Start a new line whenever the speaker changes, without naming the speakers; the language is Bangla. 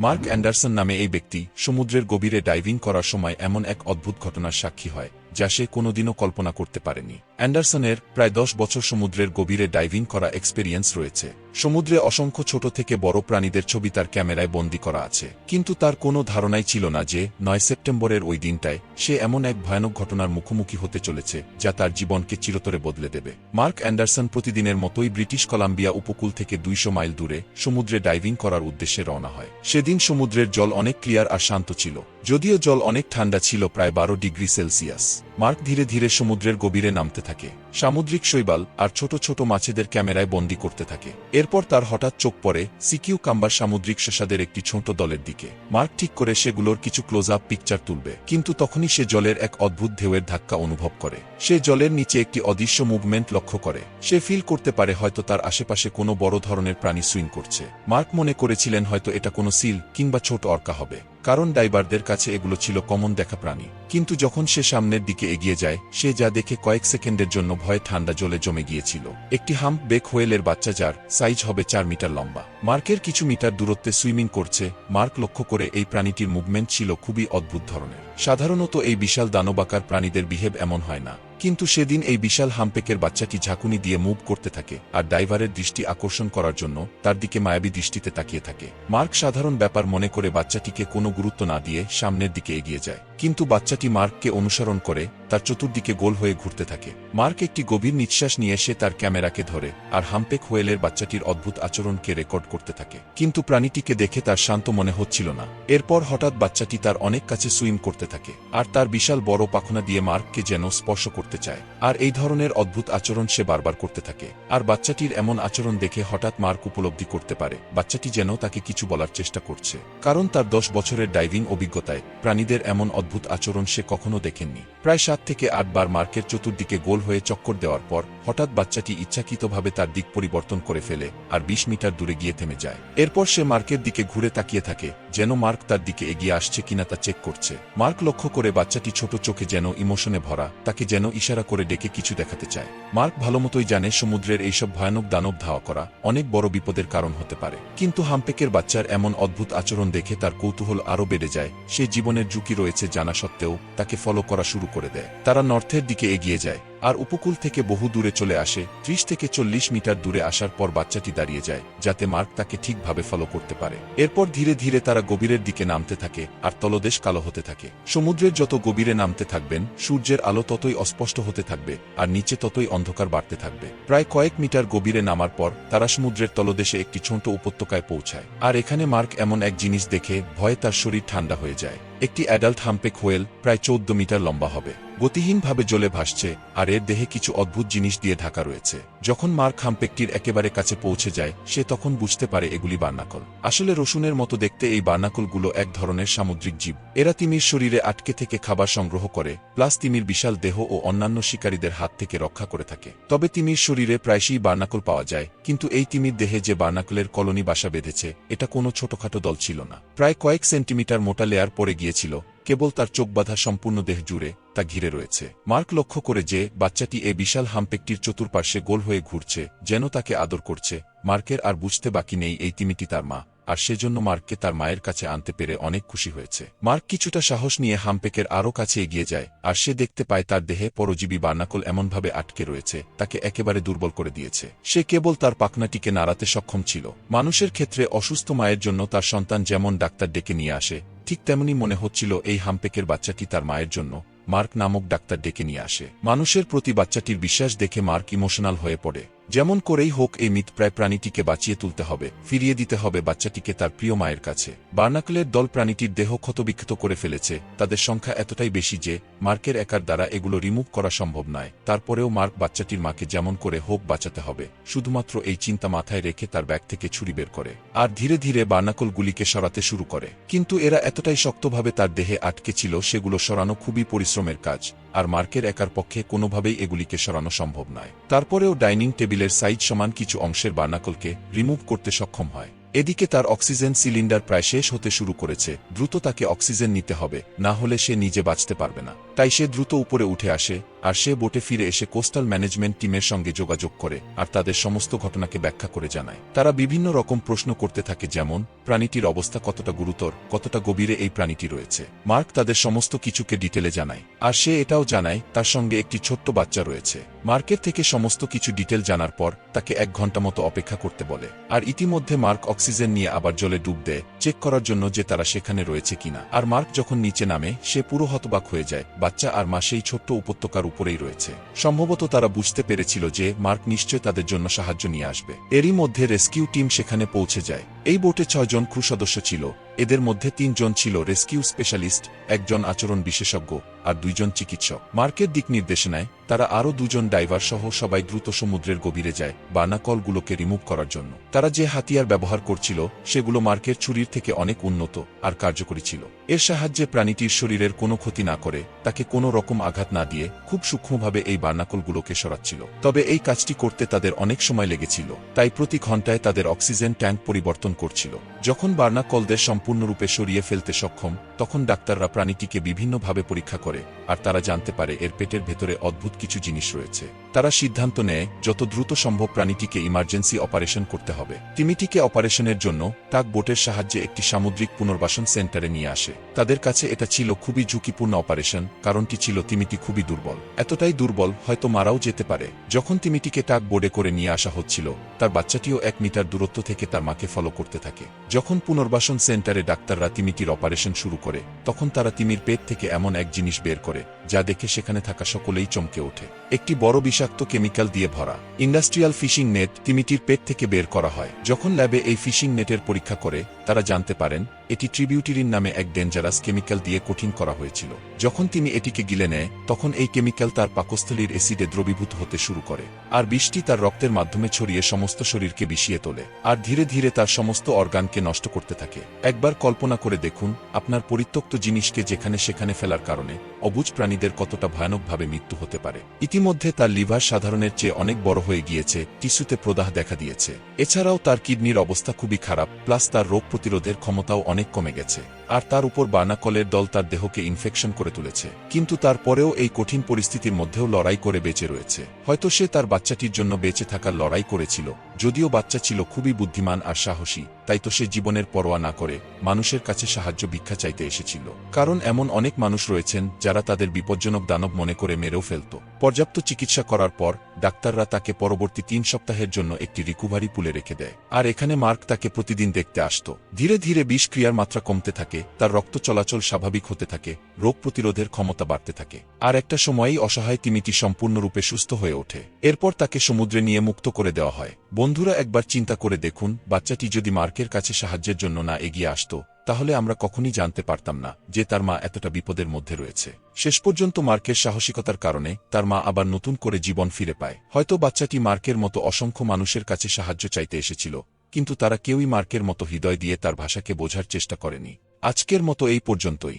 মার্ক অ্যান্ডারসন নামে এই ব্যক্তি সমুদ্রের গভীরে ডাইভিং করার সময় এমন এক অদ্ভুত ঘটনার সাক্ষী হয়, যা সে কোনোদিনও কল্পনা করতে পারেনি। অ্যান্ডারসনের প্রায় দশ বছর সমুদ্রের গভীরে ডাইভিং করা এক্সপেরিয়েন্স রয়েছে। সমুদ্রে অসংখ্য ছোট থেকে বড় প্রাণীদের ছবি তার ক্যামেরায় বন্দী করা আছে। কিন্তু তার কোনো ধারণাই ছিল না যে, নয় সেপ্টেম্বরের ওই দিনটায়, সে এমন এক ভয়ানক ঘটনার মুখোমুখি হতে চলেছে, যা তার জীবনকে চিরতরে বদলে দেবে। মার্ক অ্যান্ডারসন প্রতিদিনের মতোই ব্রিটিশ কলাম্বিয়া উপকূল থেকে দুইশো মাইল দূরে সমুদ্রে ডাইভিং করার উদ্দেশ্যে রওনা হয়। সেদিন সমুদ্রের জল অনেক ক্লিয়ার আর শান্ত ছিল, যদিও জল অনেক ঠান্ডা ছিল প্রায় বারো ডিগ্রি সেলসিয়াস। মার্ক ধীরে ধীরে সমুদ্রের গভীরে নামতে থাকে। সামুদ্রিক শৈবাল আর ছোট ছোট মাছেদের ক্যামেরায় বন্দী করতে থাকে। এরপর তার হঠাৎ চোখ পড়ে সিকিউ কাম্বার সামুদ্রিক শসাদের একটি ছোট দলের দিকে। মার্ক ঠিক করে সেগুলোর কিছু ক্লোজ আপ পিকচার তুলবে, কিন্তু তখনই সে জলের এক অদ্ভুত ঢেউয়ের ধাক্কা অনুভব করে। সে জলের নিচে একটি অদৃশ্য মুভমেন্ট লক্ষ্য করে। সে ফিল করতে পারে হয়তো তার আশেপাশে কোনো বড় ধরনের প্রাণী সুইং করছে। মার্ক মনে করেছিলেন হয়তো এটা কোনো সিল কিংবা ছোট অর্কা হবে। কারণ ডাইভারদের কাছে এগুলো ছিল কমন দেখা প্রাণী। কিন্তু যখন সে সামনের দিকে এগিয়ে যায়, সে যা দেখে কয়েক সেকেন্ডের জন্য ভয়ে ঠান্ডা জলে জমে গিয়েছিল। একটি হাম্প বেক হোয়েলের বাচ্চা যার সাইজ হবে চার মিটার লম্বা। মার্কের কিছু মিটার দূরত্বে সুইমিং করছে, মার্ক লক্ষ্য করে এই প্রাণীটির মুভমেন্ট ছিল খুবই অদ্ভুত ধরনের। সাধারণত এই বিশাল দানবাকার প্রাণীদের বিহেভ এমন হয় না, কিন্তু সেদিন এই বিশাল হামপেকের বাচ্চাটি ঝাঁকুনি দিয়ে মুভ করতে থাকে আর ডাইভারের দৃষ্টি আকর্ষণ করার জন্য তার দিকে মায়াবী দৃষ্টিতে তাকিয়ে থাকে। মার্ক সাধারণ ব্যাপার মনে করে বাচ্চাটিকে কোনো গুরুত্ব না দিয়ে সামনের দিকে এগিয়ে যায়। কিন্তু বাচ্চাটি মার্ককে অনুসরণ করে, তার চতুর্দিকে গোল হয়ে ঘুরতে থাকে। মার্ক একটি গভীর নিঃশ্বাস নিয়ে সে তার ক্যামেরাকে ধরে, আর হাম্পেক হোয়েলের বাচ্চাটির অদ্ভুত আচরণকে রেকর্ড করতে থাকে। কিন্তু প্রাণীটিকে দেখে তার শান্ত মনে হচ্ছিল না। এরপর হঠাৎ বাচ্চাটি তার অনেক কাছে সুইম করতে থাকে, আর তার বিশাল বড় পাখনা দিয়ে মার্ককে যেন স্পর্শ করতে চায়। আর এই ধরনের অদ্ভুত আচরণ সে বারবার করতে থাকে। আর বাচ্চাটির এমন আচরণ দেখে হঠাৎ মার্ক উপলব্ধি করতে পারে। বাচ্চাটি যেন তাকে কিছু বলার চেষ্টা করছে। কারণ তার দশ বছরের ডাইভিং অভিজ্ঞতায়, প্রাণীদের এমন অদ্ভুত আচরণ সে কখনো দেখেননি। প্রায় সাত থেকে আটবার মার্কের চতুর্দিকে গোল হয়ে চক্কর দেওয়ার পর, হঠাৎ বাচ্চাটি ইচ্ছাকৃতভাবে তার দিক পরিবর্তন করে ফেলে আর বিশ মিটার দূরে গিয়ে থেমে যায়। এরপর সে মার্কের দিকে ঘুরে তাকিয়ে থাকে, যেন মার্ক তার দিকে এগিয়ে আসছে কিনা তা চেক করছে। মার্ক লক্ষ্য করে বাচ্চাটি ছোট চোখে যেন ইমোশনে ভরা, তাকে যেন ইশারা করে ডেকে কিছু দেখাতে চায়। মার্ক ভালোমতোই জানে সমুদ্রের এইসব ভয়ানক দানব ধাওয়া করা অনেক বড় বিপদের কারণ হতে পারে। কিন্তু হাম্পেকের বাচ্চার এমন অদ্ভুত আচরণ দেখে তার কৌতূহল আরও বেড়ে যায়। সে জীবনের ঝুঁকি রয়েছে জানা সত্ত্বেও তাকে ফলো করা শুরু করে দেয়। তারা নর্থের দিকে এগিয়ে যায়, আর উপকূল থেকে বহু দূরে চলে আসে, ত্রিশ থেকে চল্লিশ মিটার দূরে আসার পর বাচ্চাটি দাঁড়িয়ে যায়, যাতে মার্ক তাকে ঠিকভাবে ফলো করতে পারে। এরপর ধীরে ধীরে তারা গভীরের দিকে নামতে থাকে, আর তলদেশ কালো হতে থাকে। সমুদ্রের যত গভীরে নামতে থাকবেন, সূর্যের আলো ততই অস্পষ্ট হতে থাকবে, আর নিচে ততই অন্ধকার বাড়তে থাকবে। প্রায় কয়েক মিটার গভীরে নামার পর, তারা সমুদ্রের তলদেশে একটি ছোট উপত্যকায় পৌঁছায়। আর এখানে মার্ক এমন এক জিনিস দেখে, ভয়ে তার শরীর ঠান্ডা হয়ে যায়। একটি অ্যাডাল্ট হাম্পেক হোয়েল প্রায় চৌদ্দ মিটার লম্বা হবে। গতিহীনভাবে জ্বলে ভাসছে আর এর দেহে কিছু অদ্ভুত জিনিস দিয়ে ঢাকা রয়েছে। যখন মার্ক হাম্পেকটির একেবারে কাছে পৌঁছে যায়, সে তখন বুঝতে পারে এগুলি বার্নাকল। আসলে রসুনের মতো দেখতে এই বার্নাকলগুলো এক ধরনের সামুদ্রিক জীব। এরা তিমির শরীরে আটকে থেকে খাবার সংগ্রহ করে, প্লাস তিমির বিশাল দেহ ও অন্যান্য শিকারীদের হাত থেকে রক্ষা করে থাকে। তবে তিমির শরীরে প্রায়শই বার্নাকল পাওয়া যায়, কিন্তু এই তিমির দেহে যে বার্নাকলের কলোনি বাসা বেঁধেছে, এটা কোনো ছোটখাটো দল ছিল না। প্রায় কয়েক সেন্টিমিটার মোটা লেয়ার পরে গিয়েছিল, কেবল তার চোখ বাঁধা সম্পূর্ণ দেহ জুড়ে তা ঘিরে রয়েছে। মার্ক লক্ষ্য করে যে বাচ্চাটি এ বিশাল হাম্পেকটির চতুর্পার্শ্বে গোল হয়ে ঘুরছে, যেন তাকে আদর করছে, মার্কের আর বুঝতে বাকি নেই এই তিমিটি তার মা। আর সেজন্য মার্ককে তার মায়ের কাছে আনতে পেরে অনেক খুশি হয়েছে। মার্ক কিছুটা সাহস নিয়ে হাম্পেকের আরও কাছে এগিয়ে যায়, আর সে দেখতে পায় তার দেহে পরজীবী বার্নাকল এমনভাবে আটকে রয়েছে, তাকে একেবারে দুর্বল করে দিয়েছে। সে কেবল তার পাকনাটিকে নাড়াতে সক্ষম ছিল। মানুষের ক্ষেত্রে অসুস্থ মায়ের জন্য তার সন্তান যেমন ডাক্তার ডেকে নিয়ে আসে, ঠিক তেমনি মনে হচ্ছিল এই হাম্পেকের বাচ্চাটি তার মায়ের জন্য মার্ক নামক ডাক্তার ডেকে নিয়ে আসে। মানুষের প্রতি বাচ্চাটির বিশ্বাস দেখে মার্ক ইমোশনাল হয়ে পড়ে। যেমন করেই হোক এই মিথপ্রায় প্রাণীটিকে বাঁচিয়ে তুলতে হবে, ফিরিয়ে দিতে হবে বাচ্চাটিকে তার প্রিয় মায়ের কাছে। বার্নাকলের দল প্রাণীটির দেহ ক্ষতবিক্ষত করে ফেলেছে, তাদের সংখ্যা এতটাই বেশি যে, মার্কের একার দ্বারা এগুলো রিমুভ করা সম্ভব নয়। তারপরেও মার্ক বাচ্চাটির মাকে যেমন করে হোক বাঁচাতে হবে, শুধুমাত্র এই চিন্তা মাথায় রেখে তার ব্যাগ থেকে ছুরি বের করে। আর ধীরে ধীরে বার্নাকলগুলিকে সরাতে শুরু করে। কিন্তু এরা এতটাই শক্তভাবে তার দেহে আটকে ছিল, সেগুলো সরানো খুবই পরিশ্রমের কাজ, আর মার্কের একার পক্ষে কোনোভাবেই এগুলিকে সরানো সম্ভব নয়। তারপরেও ডাইনিং টেবিলের সাইজ সমান কিছু অংশের বার্নাকলকে রিমুভ করতে সক্ষম হয়। এদিকে তার অক্সিজেন সিলিন্ডার প্রায় শেষ হতে শুরু করেছে। দ্রুত তাকে অক্সিজেন নিতে হবে, না হলে সে নিজে বাঁচতে পারবে না। তাই সে দ্রুত উপরে উঠে আসে আর সে বোটে ফিরে এসে কোস্টাল ম্যানেজমেন্ট টিমের সঙ্গে যোগাযোগ করে আর তাদের সমস্ত ঘটনাকে ব্যাখ্যা করে জানায়। তারা বিভিন্ন রকম প্রশ্ন করতে থাকে যেমন, প্রাণীটির অবস্থা কতটা গুরুতর, কতটা গভীরে এই প্রাণীটি রয়েছে। মার্ক তাদের সমস্ত কিছুকে ডিটেলে জানায়, আর সে এটাও জানায়, তার সঙ্গে একটি ছোট্ট বাচ্চা রয়েছে। মার্কের থেকে সমস্ত কিছু ডিটেল জানার পর, তাকে এক ঘণ্টা মতো অপেক্ষা করতে বলে, আর ইতিমধ্যে মার্ক অক্সিজেন নিয়ে আবার জলে ডুব দেয় চেক করার জন্য যে তারা সেখানে রয়েছে কিনা। আর মার্ক যখন নিচে নামে, সে পুরো হতবাক হয়ে যায়। বাচ্চা আর মা সেই ছোট্ট উপত্যকার উপরেই রয়েছে। সম্ভবত তারা বুঝতে পেরেছিল যে মার্ক নিশ্চয় তাদের জন্য সাহায্য নিয়ে আসবে। এরই মধ্যে রেস্কিউ টিম সেখানে পৌঁছে যায়। এই বোটে ছয়জন ক্রু সদস্য ছিল। এদের মধ্যে তিনজন ছিল রেস্কিউ স্পেশালিস্ট, একজন আচরণ বিশেষজ্ঞ আর দুইজন চিকিৎসক। মার্কের দিক নির্দেশনায় তারা আরও দুজন ডাইভার সহ সবাই দ্রুত সমুদ্রের গভীরে যায় বার্নাকলগুলোকে রিমুভ করার জন্য। তারা যে হাতিয়ার ব্যবহার করছিল, সেগুলো মার্কের ছুরির থেকে অনেক উন্নত আর কার্যকরী ছিল। এর সাহায্যে প্রাণীটির শরীরের কোনো ক্ষতি না করে তাকে কোনো রকম আঘাত না দিয়ে খুব সূক্ষ্মভাবে এই বার্নাকলগুলোকে সরাচ্ছিল। তবে এই কাজটি করতে তাদের অনেক সময় লেগেছিল, তাই প্রতি ঘন্টায় তাদের অক্সিজেন ট্যাঙ্ক পরিবর্তন করছিল। যখন বার্নাকলদের সম্পূর্ণরূপে সরিয়ে ফেলতে সক্ষম তখন ডাক্তাররা প্রাণীটিকে বিভিন্নভাবে পরীক্ষা করে, আর তারা জানতে পারে এর পেটের ভেতরে অদ্ভুত কিছু জিনিস রয়েছে। তারা সিদ্ধান্ত নেয়, যত দ্রুত সম্ভব প্রাণীটিকে ইমার্জেন্সি অপারেশন করতে হবে। তিমিটিকে অপারেশনের জন্য টাক বোটের সাহায্যে একটি সামুদ্রিক পুনর্বাসন সেন্টারে নিয়ে আসে। তাদের কাছে এটা ছিল খুবই ঝুঁকিপূর্ণ অপারেশন কারণটি ছিল তিমিটি খুবই দুর্বল। এতটাই দুর্বল, হয়তো মারাও যেতে পারে। যখন তিমিটিকে টাক বোর্ডে করে নিয়ে আসা হচ্ছিল, তার বাচ্চাটিও এক মিটার দূরত্ব থেকে তার মাকে ফলো করতে থাকে। যখন পুনর্বাসন সেন্টারে ডাক্তাররা তিমিটির অপারেশন শুরু করে, তখন তারা তিমির পেট থেকে এমন এক জিনিস বের করে, যা দেখে সেখানে থাকা সকলেই চমকে ওঠে। একটি বড় বিষাক্ত কেমিক্যাল দিয়ে ভরা। ইন্ডাস্ট্রিয়াল ফিশিং নেট তিমিটির পেট থেকে বের করা হয়। যখন ল্যাবে এই ফিশিং নেটের পরীক্ষা করে, তারা জানতে পারেন এটি ট্রিবিউটিরিন নামে এক ডেঞ্জারাস কেমিক্যাল দিয়ে কঠিন করা হয়েছিল। যখন তিনি এটিকে গিলে নেয়, তখন এই কেমিক্যাল তার পাকস্থলীর এসিডে দ্রবীভূত হতে শুরু করে, আর বিষটি তার রক্তের মাধ্যমে ছড়িয়ে সমস্ত শরীরকে বিষিয়ে তোলে, আর ধীরে ধীরে তার সমস্ত অর্গানকে নষ্ট করতে থাকে। একবার কল্পনা করে দেখুন, আপনার পরিত্যক্ত জিনিসকে যেখানে সেখানে ফেলার কারণে অবুজ প্রাণীদের কতটা ভয়ানকভাবে মৃত্যু হতে পারে। ইতিমধ্যে তার লিভার সাধারণের চেয়ে অনেক বড় হয়ে গিয়েছে, টিস্যুতে প্রদাহ দেখা দিয়েছে। এছাড়াও তার কিডনির অবস্থা খুবই খারাপ, প্লাস তার রোগ প্রতিরোধের ক্ষমতাও অনেক কমে গেছে, আর তার উপর বানাকলের দল তার দেহকে ইনফেকশন করে তুলেছে। কিন্তু তারপরেও এই কঠিন পরিস্থিতির মধ্যেও লড়াই করে বেঁচে রয়েছে। হয়তো সে তার বাচ্চাটির জন্য বেঁচে থাকার লড়াই করেছিল, যদিও বাচ্চা ছিল খুবই বুদ্ধিমান আর সাহসী। তাই তো সে জীবনের পরোয়া না করে মানুষের কাছে সাহায্য ভিক্ষা চাইতে এসেছিল। কারণ এমন অনেক মানুষ রয়েছেন যারা তাদের বিপজ্জনক দানব মনে করে মেরেও ফেলত। পর্যাপ্ত চিকিৎসা করার পর ডাক্তাররা তাকে পরবর্তী তিন সপ্তাহের জন্য একটি রিকুভারি পুলে রেখে দেয়। আর এখানে মার্ক তাকে প্রতিদিন দেখতে আসত। ধীরে ধীরে বিষক্রিয়ার মাত্রা কমতে থাকে, তার রক্ত চলাচল স্বাভাবিক হতে থাকে, রোগ প্রতিরোধের ক্ষমতা বাড়তে থাকে। আর একটা সময়েই অসহায় তিমিটি সম্পূর্ণরূপে সুস্থ হয়ে ওঠে। এরপর তাকে সমুদ্রে নিয়ে মুক্ত করে দেওয়া হয়। বন্ধুরা একবার চিন্তা করে দেখুন, বাচ্চাটি যদি মার্কের কাছে সাহায্যের জন্য না এগিয়ে আসত, তাহলে আমরা কখনই জানতে পারতাম না যে তার মা এতটা বিপদের মধ্যে রয়েছে। শেষ পর্যন্ত মার্কের সাহসিকতার কারণে তার মা আবার নতুন করে জীবন ফিরে পায়। হয়তো বাচ্চাটি মার্কের মতো অসংখ্য মানুষের কাছে সাহায্য চাইতে এসেছিল, কিন্তু তারা কেউই মার্কের মতো হৃদয় দিয়ে তার ভাষাকে বোঝার চেষ্টা করেনি। আজকের মতো এই পর্যন্তই।